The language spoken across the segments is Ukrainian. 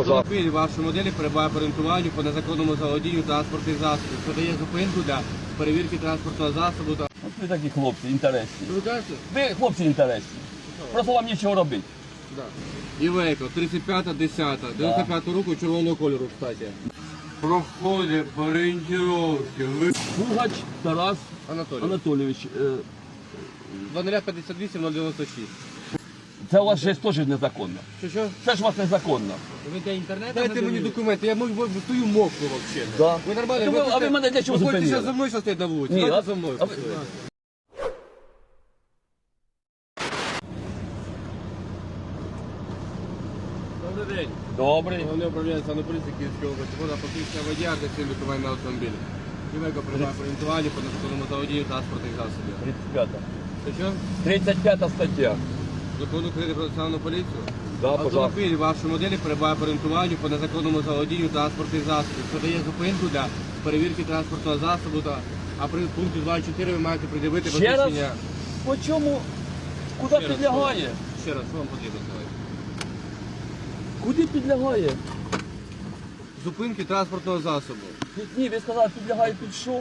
Автомобіль вашої моделі перебуває по орієнтуванню по незаконному заволодінню транспортних засобів. Що дає зупинку для перевірки транспортного засобу та... От ви такі хлопці інтересні. Ви кажете? Ви хлопці інтересні. Просто вам нічого робити. Да. Івейко, 35 10 95 року червоного кольору, кстати. Проходить по орієнтировці. Ви... Пугач Тарас Анатолій. Анатолійович. е, 2058 096. Це у вас же теж незаконно. Що, що? Це ж у вас незаконно. Ви для інтернету? Дайте мені документи, я можу стою мокру вообще. Да. Ви нормально? А ви- а ви мене для чого Ви зупинили? зараз за мною зараз стоять на вулиці? Ні, Давайте за мною. а ви- постоїте. Добрий день. Добрий. Головне управління національної поліції Київської області. Вода посвідчення водія для цілі лікування на автомобілі. Івейко приймає по орієнтуванню по незаконному заводінню транспортних засобів. 35. Це що? 35 стаття. Закон України про національну поліцію? Да. Автомобіль вашої моделі перебуває по орієнтуванню по незаконному заволодінню транспортних засобів, що дає зупинку для перевірки транспортного засобу, та, а при пункті 2.4 ви маєте придивити Ще раз? посвідчення. По чому? Куди Ще раз, підлягає? Ще раз, що вам потрібно сказати? Куди підлягає? Зупинки транспортного засобу. Ні, ви сказали, підлягає під що?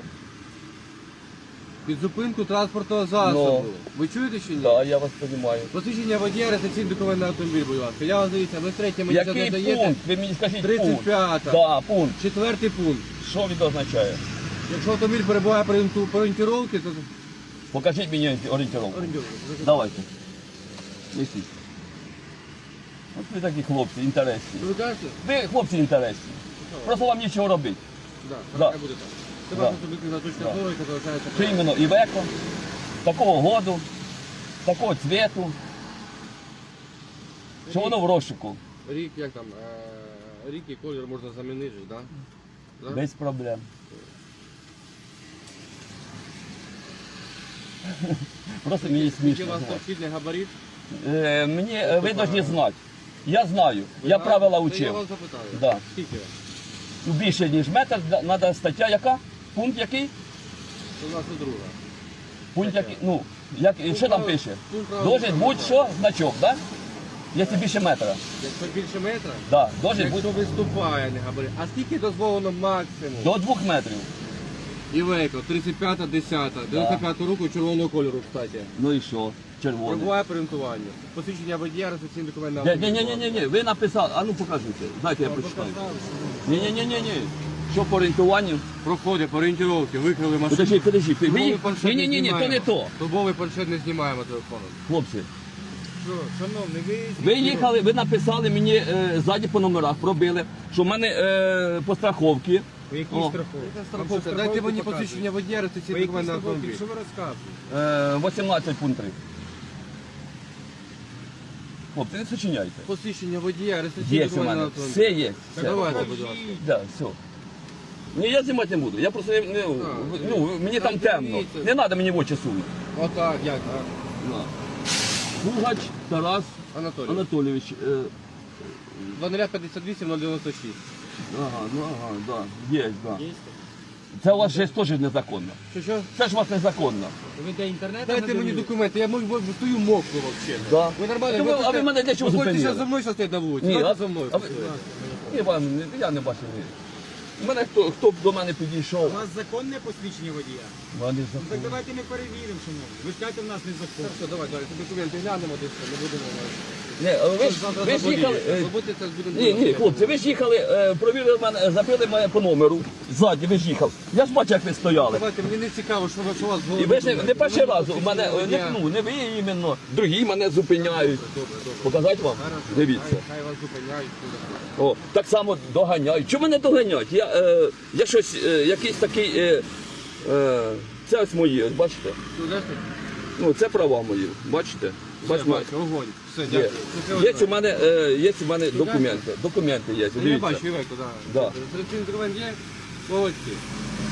Під зупинку транспортного засобу. Ви чуєте чи ні? Так, я вас розумію. Посвідчення водія, реєстраційний документ на автомобіль, будь ласка. Я вас дивіться, ви третє мені це не Який даєте. пункт? Ви мені скажіть пункт. 35. Да, пункт. Четвертий пункт. Що він означає? Якщо автомобіль перебуває по орієнту- орієнтировці, то Покажіть мені орієнтировку. орієнтировка. Давайте. Несіть. От ви такі хлопці інтересні. Ви кажете? Ви хлопці інтересні. Просто вам нічого робити. Да, Да. хай буде так. Це Да. точка зору, яка залишається. Що іменно Івеко, такого году, такого цвету, що воно в розшуку. Рік, як там, е, рік і колір можна замінити, ж, да? Без проблем. Просто мені Який у вас необхідний габарит? Е, Мені е, ви повинні знати. Я знаю, я правила Це Я учив. вас запитаю. Да. Скільки? Більше ніж метр, треба стаття яка? Пункт який? Це у нас і друга. Пункт який? Ну, як, що там пише? Должен дорожнього бути що? Значок, так? Да? Якщо більше метра. Якщо більше метра, Да, должен бути якщо виступає не габарит. А скільки дозволено максимум? до двох метрів. Івейко, 35 10 95 року червоного кольору, кстати. Ну і що? Червоний. Пробуває по орієнтуванню. Посвідчення водія, реєстраційний документ на Ні, ні, ні, ні, ні, ви написали, а ну покажіть. Дайте я прочитаю. Ні, ні, ні, ні, ні. Що по орієнтуванню? Проходить по орієнтировці, викрили машину. Подожди, подожди. Службовий їх- планшет ні, ні, ні, ні, то знімаємо. не то. Службовий планшет не знімаємо телефоном. Хлопці, Що, шановний, ви... ви їхали, ви написали мені е, ззаді по номерах, пробили, що в мене е, по страховці. По якій О. страховці? Страховка. Дайте мені посвідчення водія, По реєстраційний якій документ на страховці? автомобіль. Що ви розказуєте? Е, 18 пункт 3. Хлопці, не сочиняйте. Посвідчення водія, реєстраційний Є у документ на мене. автомобіль. Все є. Так Все. давайте, будь ласка. Да, все. Ні, я знімати не буду. Я просто не, не- ну, мені там темно. Не треба мені в очі сунути. Отак, як? так? На. Пугач Тарас Анатолій. Анатолійович. Е, 2058 096. ага, ну ага, да. Є, да. Це у вас же теж незаконно. Що, що? Це ж у вас незаконно. Ви для інтернету? Дайте мені документи, я можу стою мокру вообще. Да. Ви нормально? Так ви- а ви мене для чого Ви хочете зупинили? зараз за мною зараз стоять на вулиці? Ні, Давайте а- за мною. а ви- постоїте. Ні, вам, не- я не бачив. ні. Мене хто, хто б до мене підійшов. У вас законне посвідчення водія? Вони Ну. Так давайте ми перевіримо, шановні. Ви ж кажете, в нас не закон. Все, давай, давай, документи глянемо, десь не будемо. Ні, ви ж, ви ж їхали. е, будемо Ні, ні, хлопці, ви ж їхали, е, провірили мене, забили мене по номеру. Ззаді ви ж їхали. Я ж бачу, як ви стояли. Давайте, мені не цікаво, що, ви- що у вас було. І ви ж не, не перший раз у мене, е, не, ну, не ви іменно, другі мене зупиняють. Добре, добре. Показати вам? Дивіться. Хай, хай вас зупиняють. О, так само доганяють. Чому мене доганяють? Я, е, я щось, е, якийсь такий. Е, е, це ось мої, ось бачите? Ну, це права мої. Бачите? Бачите? бачу, огонь. Все, Є. дякую. Щасливо, Є у мене, е, є у мене документи. Документи є. Я Дивіться. бачу, Івеко, так. Да. Реєстраційний документ є? Молодці.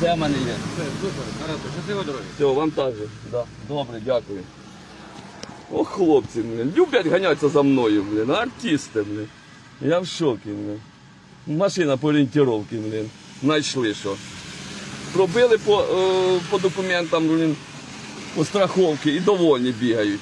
Це в мене є. Все, супер. Гаразд, щасливо дороги. Все, вам також. Да. Добре, дякую. О, хлопці, блин, люблять ганятися за мною, блин, артисти, блин. Я в шокі, блин. Машина по орієнтировці, блін, Знайшли що. Пробили по, е, по документам, блін, по страховці і довольні бігають.